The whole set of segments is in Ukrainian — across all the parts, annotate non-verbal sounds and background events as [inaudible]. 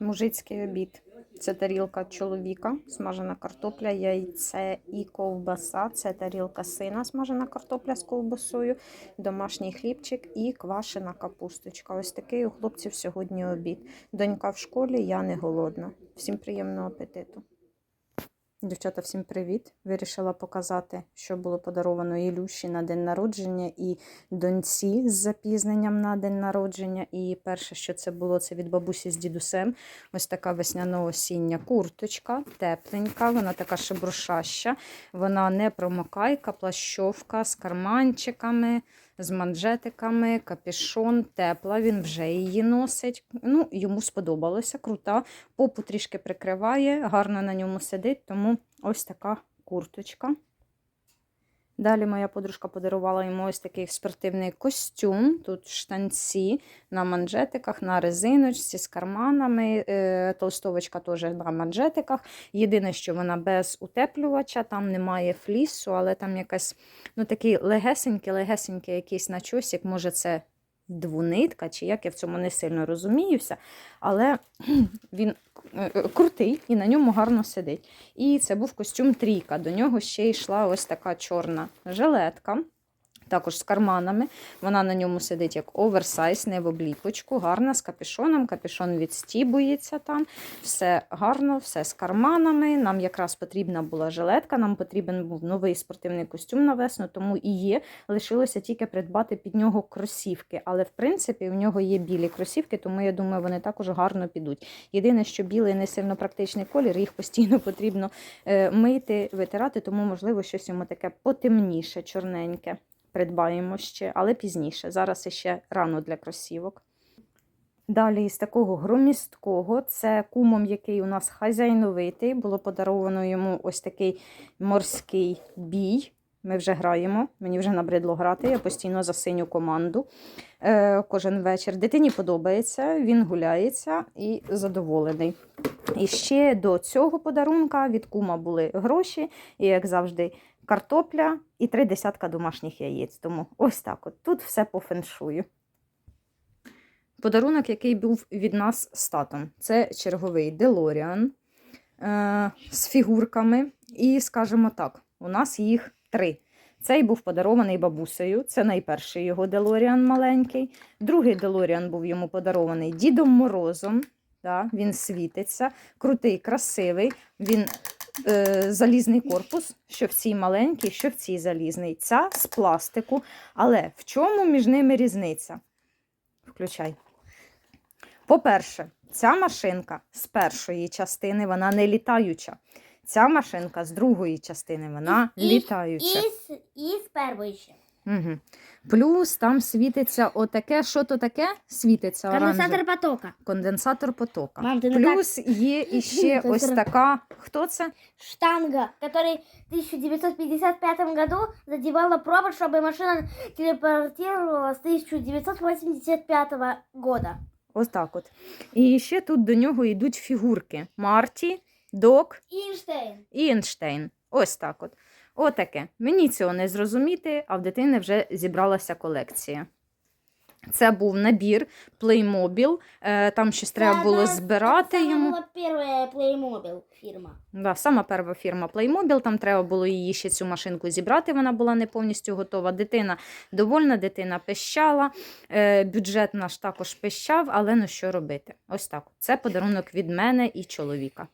Мужицький обід. Це тарілка чоловіка, смажена картопля, яйце і ковбаса. Це тарілка сина, смажена картопля з ковбасою, домашній хлібчик і квашена капусточка. Ось такий у хлопців сьогодні обід. Донька в школі, я не голодна. Всім приємного апетиту. Дівчата, всім привіт! Вирішила показати, що було подаровано Ілюші на день народження і доньці з запізненням на день народження. І перше, що це було, це від бабусі з дідусем. Ось така весняно-осіння курточка, тепленька, вона така шебрушаща, вона не промокайка, плащовка з карманчиками, з манжетиками, капішон, тепла. Він вже її носить. Ну, йому сподобалося, крута. Попу трішки прикриває, гарно на ньому сидить, тому ось така курточка. Далі моя подружка подарувала йому ось такий спортивний костюм. Тут штанці на манжетиках, на резиночці з карманами. Е, Толстовочка теж на манжетиках. Єдине, що вона без утеплювача, там немає флісу, але там якась ну, такий легесенький, легесенький якийсь начосик. Може, це двунитка, чи як я в цьому не сильно розуміюся, але [clears throat] він е, е, крутий і на ньому гарно сидить. І це був костюм трійка. До нього ще йшла ось така чорна жилетка. Також з карманами. Вона на ньому сидить як оверсайз, не в обліпочку, гарна, з капюшоном. Капюшон відстібується там. Все гарно, все з карманами. Нам якраз потрібна була жилетка, нам потрібен був новий спортивний костюм на весну, тому і є. Лишилося тільки придбати під нього кросівки. Але в принципі у нього є білі кросівки, тому я думаю, вони також гарно підуть. Єдине, що білий не сильно практичний колір, їх постійно потрібно е, мити, витирати, тому, можливо, щось йому таке потемніше, чорненьке придбаємо ще, але пізніше. Зараз ще рано для кросівок. Далі із такого громісткого, це кумом, який у нас хазяйновитий. Було подаровано йому ось такий морський бій. Ми вже граємо, мені вже набридло грати, я постійно за синю команду е, кожен вечір. Дитині подобається, він гуляється і задоволений. І ще до цього подарунка від кума були гроші, і, як завжди, картопля і три десятка домашніх яєць. Тому ось так от. Тут все по феншую. Подарунок, який був від нас з татом, це черговий Делоріан е, з фігурками. І, скажімо так, у нас їх три. Цей був подарований бабусею, це найперший його Делоріан маленький. Другий Делоріан був йому подарований Дідом Морозом. Да, він світиться, крутий, красивий. Він е, залізний корпус, що в цій маленькій, що в цій залізній. Ця з пластику. Але в чому між ними різниця? Включай. По-перше, ця машинка з першої частини вона не літаюча. Ця машинка з другої частини вона І- літаюча. І, з- і з першої ще. Угу. Плюс там світиться отаке, що то таке світиться оранжеве. Конденсатор потока. Конденсатор потока. Мам, ти не Плюс є [laughs] іще Це ось зра- така. Хто це? Штанга, который в 1955 году задевала провод, чтобы машина телепортировалась с 1985 года. Ось так от. І ще тут до нього йдуть фігурки: Марті, Док Эйнштейн. і Ейнштейн. Ось так от. Отаке. Мені цього не зрозуміти, а в дитини вже зібралася колекція. Це був набір Playmobil. Е, Там щось треба було збирати Это йому. была первая Playmobil фирма. Да, сама перша фірма Playmobil, там треба було її ще цю машинку зібрати, вона була не повністю готова. Дитина довольна, дитина пищала, е, бюджет наш також пищав, але ну що робити? Ось так. Це подарунок від мене і чоловіка.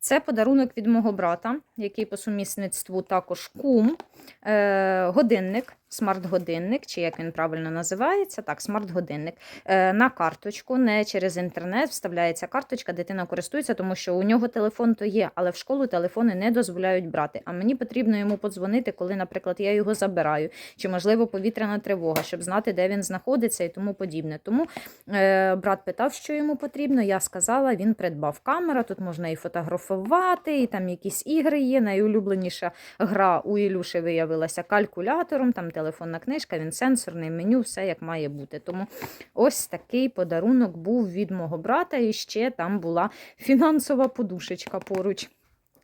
Це подарунок від мого брата, який по сумісництву також кум, е, годинник, смарт-годинник, чи як він правильно називається, так, смарт-годинник. Е, на карточку, не через інтернет, вставляється карточка, дитина користується, тому що у нього телефон то є, але в школу телефони не дозволяють брати. А мені потрібно йому подзвонити, коли, наприклад, я його забираю, чи, можливо, повітряна тривога, щоб знати, де він знаходиться і тому подібне. Тому е, брат питав, що йому потрібно. Я сказала, він придбав камера. Тут можна і фотографувати, і там якісь ігри є. Найулюбленіша гра у Ілюші виявилася калькулятором, там телефонна книжка, він сенсорний меню, все як має бути. Тому ось такий подарунок був від мого брата, і ще там була фінансова подушечка поруч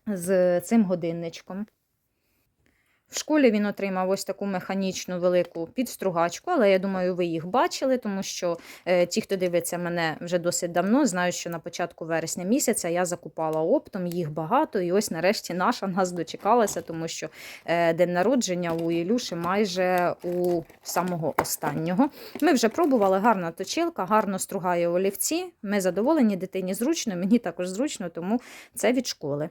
з цим годинничком. В школі він отримав ось таку механічну велику підстругачку, але я думаю, ви їх бачили, тому що е, ті, хто дивиться мене вже досить давно, знають, що на початку вересня місяця я закупала оптом, їх багато, і ось нарешті наша нас дочекалася, тому що е, день народження у Ілюші майже у самого останнього. Ми вже пробували гарна точилка, гарно стругає олівці. Ми задоволені, дитині зручно, мені також зручно, тому це від школи.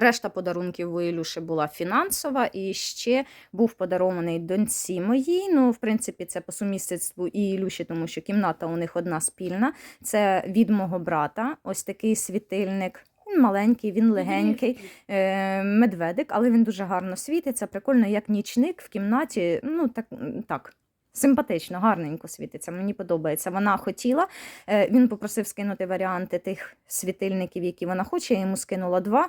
Решта подарунків у Ілюші була фінансова, і ще був подарований доньці моїй. Ну, в принципі, це по сумісництву і Ілюші, тому що кімната у них одна спільна. Це від мого брата. Ось такий світильник. Він маленький, він легенький, е, медведик, але він дуже гарно світиться. Прикольно, як нічник в кімнаті. Ну так, так. Симпатично, гарненько світиться. Мені подобається. Вона хотіла. е, Він попросив скинути варіанти тих світильників, які вона хоче. Я йому скинула два.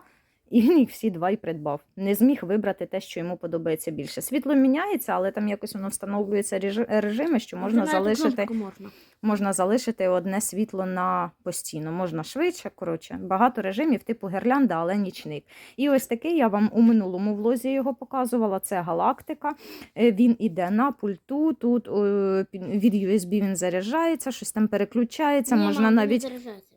І він їх всі два й придбав. Не зміг вибрати те, що йому подобається більше. Світло міняється, але там якось воно встановлюється режи- режими, що можна залишити, Можно. можна залишити одне світло на постійно. Можна швидше, коротше, багато режимів, типу гірлянда, але нічник. І ось такий я вам у минулому влозі його показувала. Це галактика. Е, Він іде на пульту. Тут від USB він заряджається, щось там переключається. Не, можна не навіть заряжайся.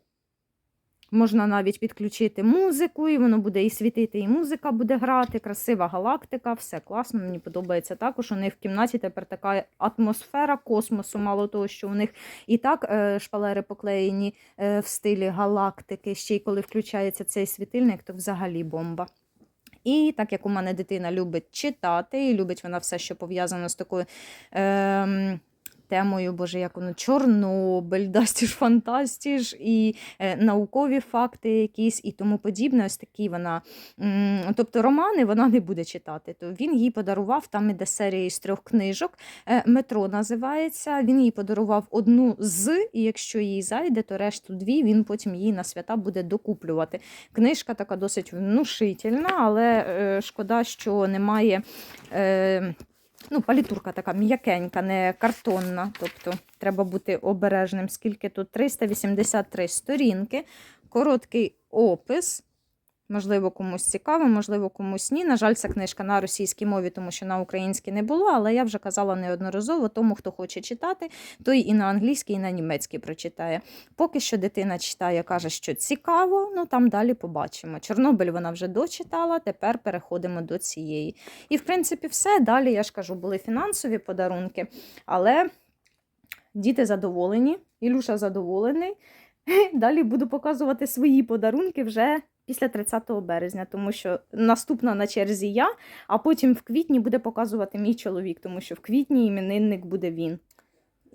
Можна навіть підключити музику, і воно буде і світити, і музика буде грати. Красива галактика, все класно. Мені подобається також. У них в кімнаті тепер така атмосфера космосу. Мало того, що у них і так е, шпалери поклеєні е, в стилі галактики. Ще й коли включається цей світильник, то взагалі бомба. І так як у мене дитина любить читати, і любить вона все, що пов'язано з такою. Ем, Темою, боже, як воно Чорнобиль, [laughs] Дастіж Фантастіж, і е, наукові факти якісь і тому подібне. Ось такі вона. Тобто романи вона не буде читати. То він їй подарував, там іде серія з трьох книжок. е, Метро називається. Він їй подарував одну з, і якщо їй зайде, то решту дві він потім їй на свята буде докуплювати. Книжка така досить внушительна, але е, шкода, що немає. Ну, палітурка така м'якенька, не картонна. Тобто треба бути обережним. Скільки тут? 383 сторінки, короткий опис. Можливо, комусь цікаво, можливо, комусь ні. На жаль, ця книжка на російській мові, тому що на українській не було, але я вже казала неодноразово, тому хто хоче читати, той і на англійській, і на німецькій прочитає. Поки що дитина читає, каже, що цікаво, ну там далі побачимо. Чорнобиль вона вже дочитала, тепер переходимо до цієї. І, в принципі, все. Далі, я ж кажу, були фінансові подарунки, але діти задоволені, Ілюша задоволений. [laughs] Далі буду показувати свої подарунки вже після 30 березня, тому що наступна на черзі я, а потім в квітні буде показувати мій чоловік, тому що в квітні іменинник буде він.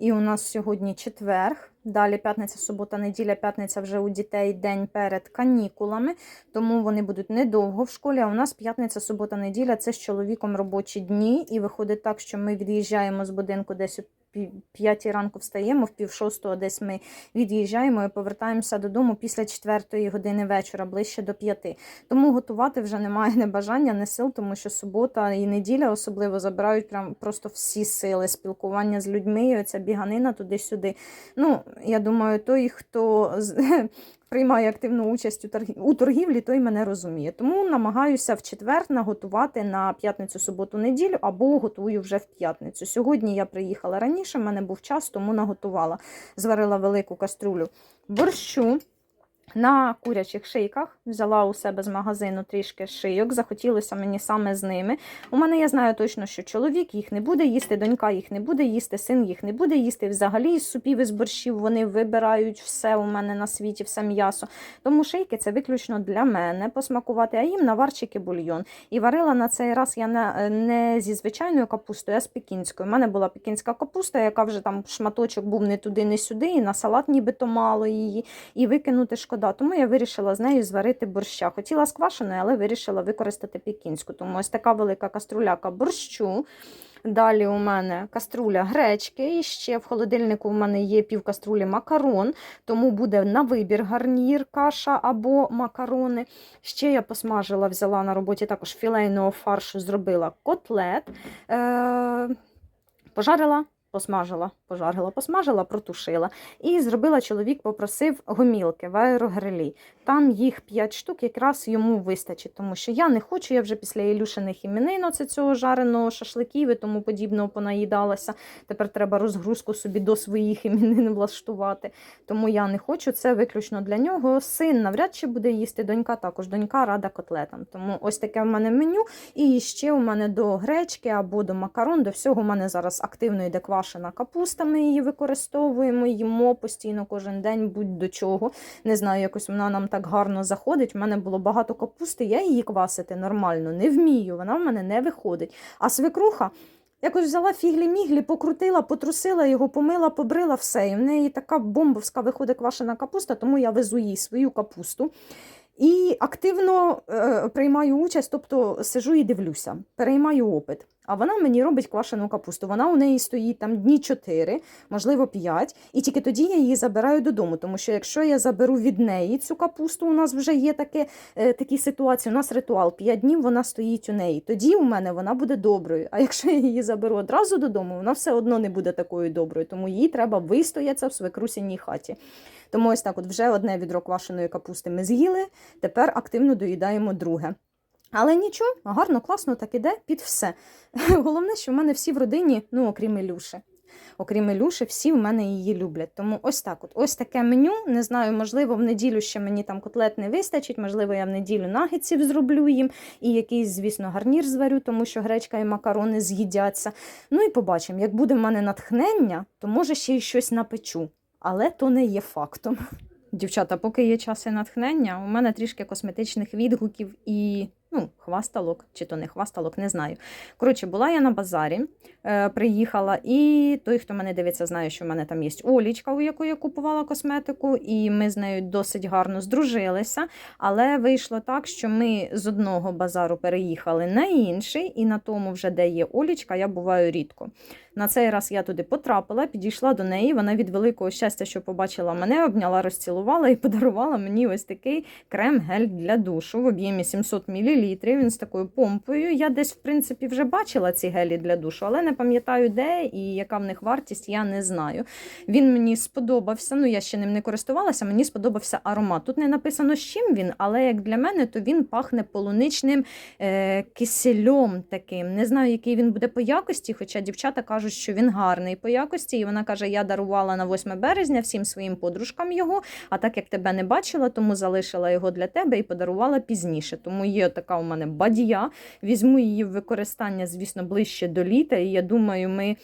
І у нас сьогодні четверг. Далі п'ятниця, субота, неділя, п'ятниця вже у дітей день перед канікулами, тому вони будуть недовго в школі. А у нас п'ятниця, субота, неділя це з чоловіком робочі дні. І виходить так, що ми від'їжджаємо з будинку десь п'ятій ранку встаємо, в пів шостого десь ми від'їжджаємо і повертаємося додому після четвертої години вечора, ближче до п'яти. Тому готувати вже немає не бажання, не сил, тому що субота і неділя особливо забирають прям просто всі сили спілкування з людьми, і оця біганина туди-сюди. Ну, я думаю, той, хто [laughs] приймає активну участь у торгів торгівлі, той мене розуміє. Тому намагаюся в четвер наготувати на п'ятницю, суботу, неділю або готую вже в п'ятницю. Сьогодні я приїхала раніше, в мене був час, тому наготувала. Зварила велику каструлю борщу. На курячих шийках взяла у себе з магазину трішки шийок, захотілося мені саме з ними. У мене я знаю точно, що чоловік їх не буде їсти, донька їх не буде їсти, син їх не буде їсти. Взагалі із супів і з борщів вони вибирають все у мене на світі, все м'ясо. Тому шийки це виключно для мене посмакувати, а їм наварчики бульйон. І варила на цей раз я не, не зі звичайною капустою, а з пекінською. У мене була пекінська капуста, яка вже там шматочок був не туди, не сюди, і на салат нібито мало її, і викинути шкода. Тому я вирішила з нею зварити борща. Хотіла з квашеною, але вирішила використати пекінську. Тому ось така велика каструляка борщу. Далі у мене каструля гречки, і ще в холодильнику у мене є пів каструлі макарон, тому буде на вибір гарнір, каша або макарони. Ще я посмажила, взяла на роботі також філейного фаршу, зробила котлет. Е- пожарила, посмажила, пожарила, посмажила, протушила. І зробила чоловік, попросив гомілки в аерогрилі. Там їх 5 штук, якраз йому вистачить, тому що я не хочу, я вже після Ілюшиних іменин, оце цього жареного шашликів і тому подібного понаїдалася. Тепер треба розгрузку собі до своїх іменин влаштувати. Тому я не хочу це виключно для нього. Син навряд чи буде їсти, донька також. Донька рада котлетам. Тому ось таке в мене меню. І ще у мене до гречки або до макарон, до всього у мене зараз активно йде квашена капуста. Ми її використовуємо, їмо постійно кожен день, будь до чого. Не знаю, якось вона нам так гарно заходить. У мене було багато капусти, я її квасити нормально не вмію, вона в мене не виходить. А свекруха. Якось взяла фіглі-міглі, покрутила, потрусила його, помила, побрила все. І в неї така бомбовська виходить квашена капуста, тому я везу їй свою капусту. І активно е, приймаю участь, тобто сижу і дивлюся, переймаю опит. А вона мені робить квашену капусту. Вона у неї стоїть там дні 4, можливо, 5. І тільки тоді я її забираю додому. Тому що якщо я заберу від неї цю капусту, у нас вже є таке, е, такі ситуації. У нас ритуал 5 днів вона стоїть у неї. Тоді у мене вона буде доброю. А якщо я її заберу одразу додому, вона все одно не буде такою доброю. Тому їй треба вистоятися в свекрусіній хаті. Тому ось так, от вже одне відро квашеної капусти ми з'їли. Тепер активно доїдаємо друге. Але нічого, гарно, класно так іде під все. [laughs] Головне, що в мене всі в родині, ну окрім Ілюші. Окрім Ілюші, всі в мене її люблять. Тому ось так от. Ось таке меню. Не знаю, можливо, в неділю ще мені там котлет не вистачить, можливо, я в неділю нагетсів зроблю їм і якийсь, звісно, гарнір зварю, тому що гречка і макарони з'їдяться. Ну і побачимо, як буде в мене натхнення, то може ще й щось напечу. Але то не є фактом. Дівчата, поки є час і натхнення, у мене трішки косметичних відгуків і ну, хвасталок, чи то не хвасталок, не знаю. Коротше, була я на базарі, е, приїхала, і той, хто мене дивиться, знає, що в мене там є Олічка, у яку я купувала косметику, і ми з нею досить гарно здружилися. Але вийшло так, що ми з одного базару переїхали на інший, і на тому, вже де є Олічка, я буваю рідко. На цей раз я туди потрапила, підійшла до неї. Вона від великого щастя, що побачила мене, обняла, розцілувала і подарувала мені ось такий крем-гель для душу в об'ємі 700 мл. Він з такою помпою. Я десь, в принципі, вже бачила ці гелі для душу, але не пам'ятаю, де і яка в них вартість, я не знаю. Він мені сподобався. Ну, я ще ним не користувалася, мені сподобався аромат. Тут не написано, з чим він, але як для мене, то він пахне полуничним е, кисельом таким. Не знаю, який він буде по якості, хоча дівчата кажуть, що він гарний по якості. І вона каже: я дарувала на 8 березня всім своїм подружкам його. А так як тебе не бачила, тому залишила його для тебе і подарувала пізніше. Тому є така у мене бадія. Візьму її в використання, звісно, ближче до літа. І я думаю, ми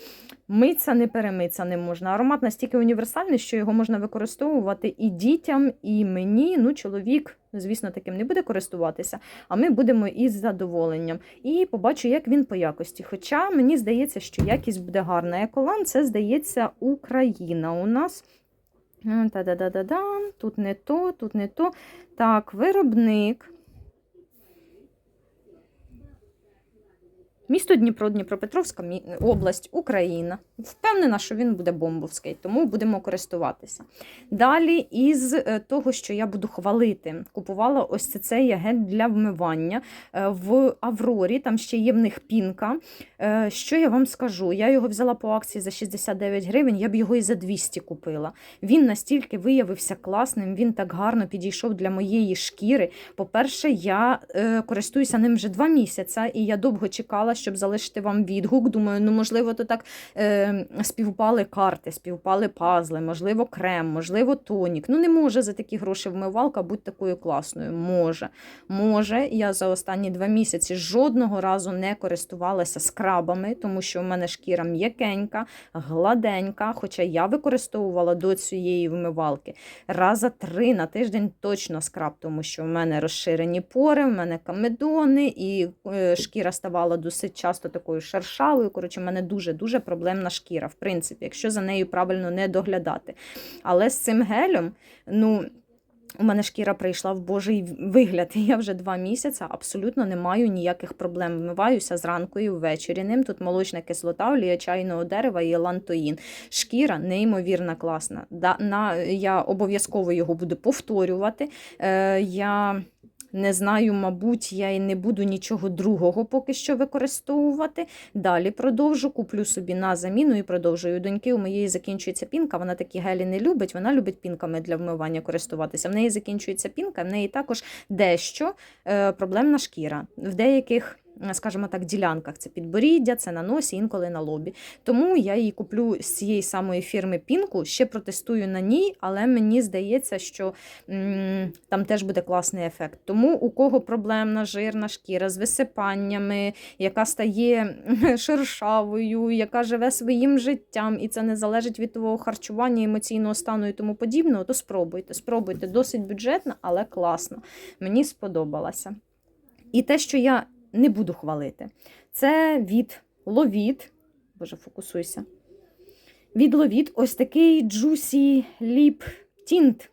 миться не перемиться не можна. Аромат настільки універсальний, що його можна використовувати і дітям, і мені. Ну, чоловік. Звісно, таким не буде користуватися, а ми будемо із задоволенням. І побачу, як він по якості. Хоча мені здається, що якість буде гарна. Еколан це здається Україна у нас. Та-да-да-да-да. Тут не то, тут не то. Так, виробник. Місто Дніпро, Дніпропетровська область, Україна. Впевнена, що він буде бомбовський, тому будемо користуватися. Далі, із е, того, що я буду хвалити, купувала ось це цей гель для вмивання е, в Аврорі. Там ще є в них пінка. Е, Що я вам скажу? Я його взяла по акції за 69 гривень, я б його і за 200 купила. Він настільки виявився класним, він так гарно підійшов для моєї шкіри. По-перше, я користуюся ним вже два місяці, і я довго чекала, щоб залишити вам відгук. Думаю, ну можливо, то так е, співпали карти, співпали пазли, можливо, крем, можливо, тонік. Ну не може за такі гроші вмивалка бути такою класною. Може, може. Я за останні два місяці жодного разу не користувалася скрабами, тому що в мене шкіра м'якенька, гладенька. Хоча я використовувала до цієї вмивалки раза три на тиждень точно скраб, тому що в мене розширені пори, в мене камедони, і е, шкіра ставала досить часто такою шершавою. Коротше, в мене дуже-дуже проблемна шкіра, в принципі, якщо за нею правильно не доглядати. Але з цим гелем, ну. У мене шкіра прийшла в божий вигляд. Я вже два місяці абсолютно не маю ніяких проблем. Вмиваюся зранку і ввечері. Ним тут молочна кислота, олія чайного дерева і елантоїн. Шкіра неймовірно класна. Да, на, я обов'язково його буду повторювати. Е, я Не знаю, мабуть, я і не буду нічого другого поки що використовувати. Далі продовжу, куплю собі на заміну і продовжую. Доньки у моєї закінчується пінка. Вона такі гелі не любить. Вона любить пінками для вмивання користуватися. В неї закінчується пінка, в неї також дещо е, проблемна шкіра. В деяких. Е, Скажімо так, ділянках це підборіддя, це на носі, інколи на лобі. Тому я її куплю з цієї самої фірми пінку, ще протестую на ній, але мені здається, що м, там теж буде класний ефект. Тому у кого проблемна жирна шкіра з висипаннями, яка стає шершавою, яка живе своїм життям, і це не залежить від твого харчування, емоційного стану і тому подібного, то спробуйте. Спробуйте. Досить бюджетно, але класно. Мені сподобалося. І те, що я не буду хвалити, це від Ловіт. Боже, фокусуйся. Від Ловіт ось такий Juicy Lip Tint.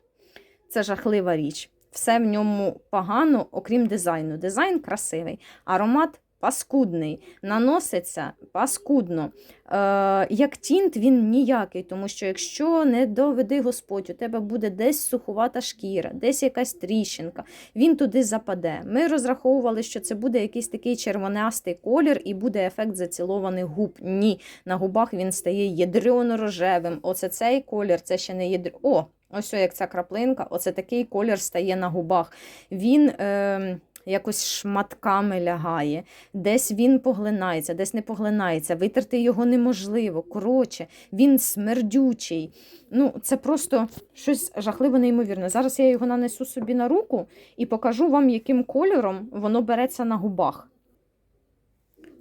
Це жахлива річ. Все в ньому погано, окрім дизайну. Дизайн красивий, аромат паскудний, наноситься паскудно. Е, як тінт він ніякий, тому що якщо не доведи Господь, у тебе буде десь сухувата шкіра, десь якась тріщинка, він туди западе. Ми розраховували, що це буде якийсь такий червонястий колір і буде ефект зацілованих губ. Ні, на губах він стає ядрено-рожевим. Оце цей колір, це ще не ядро. О, ось як ця краплинка, оце такий колір стає на губах. Він. Е, Якось шматками лягає, десь він поглинається, десь не поглинається, витерти його неможливо. Коротше, він смердючий. Ну, це просто щось жахливо неймовірне. Зараз я його нанесу собі на руку і покажу вам, яким кольором воно береться на губах.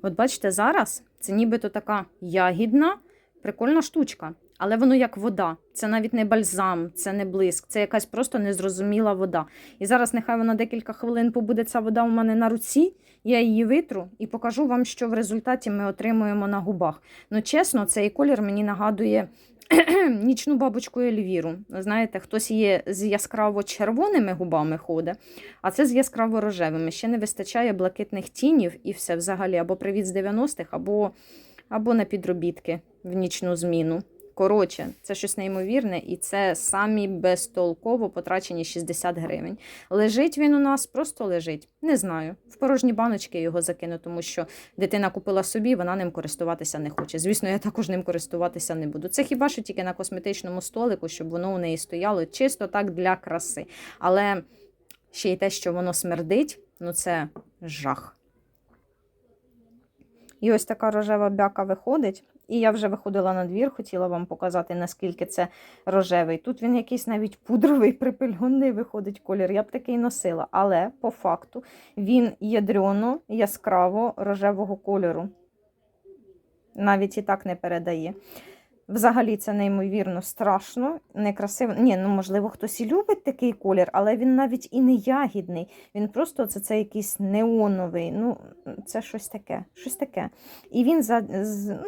От бачите, зараз це нібито така ягідна, прикольна штучка. Але воно як вода. Це навіть не бальзам, це не блиск, це якась просто незрозуміла вода. І зараз нехай вона декілька хвилин побуде ця вода у мене на руці, я її витру і покажу вам, що в результаті ми отримуємо на губах. Ну, чесно, цей колір мені нагадує [clears throat] нічну бабочку Ельвіру. Знаєте, хтось є з яскраво червоними губами ходить, а це з яскраво рожевими. Ще не вистачає блакитних тінів і все взагалі, або привіт з 90-х, або, або на підробітки в нічну зміну. Коротше, це щось неймовірне, і це самі безтолково потрачені 60 гривень. Лежить він у нас, просто лежить. Не знаю. В порожні баночки його закину, тому що дитина купила собі, вона ним користуватися не хоче. Звісно, я також ним користуватися не буду. Це хіба що тільки на косметичному столику, щоб воно у неї стояло чисто так для краси. Але ще й те, що воно смердить, ну це жах. І ось така рожева бяка виходить. І я вже виходила на двір, хотіла вам показати, наскільки це рожевий. Тут він якийсь навіть пудровий, [laughs] припильонний виходить колір. Я б такий носила. Але по факту він ядрено, яскраво рожевого кольору. Навіть і так не передає. Взагалі це неймовірно страшно, некрасиво. Ні, ну можливо, хтось і любить такий колір, але він навіть і не ягідний. Він просто це, це якийсь неоновий. Ну, це щось таке. щось таке. І він за,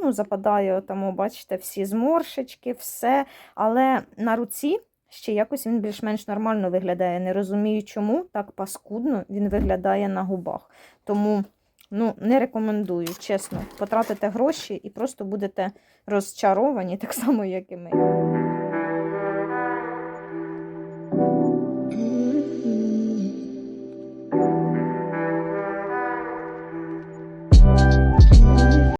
ну, западає, тому, бачите, всі зморшечки, все. Але на руці ще якось він більш-менш нормально виглядає. Не розумію, чому так паскудно він виглядає на губах. Тому. Ну, не рекомендую, чесно. Потратите гроші і просто будете розчаровані, [laughs] так само, як і ми.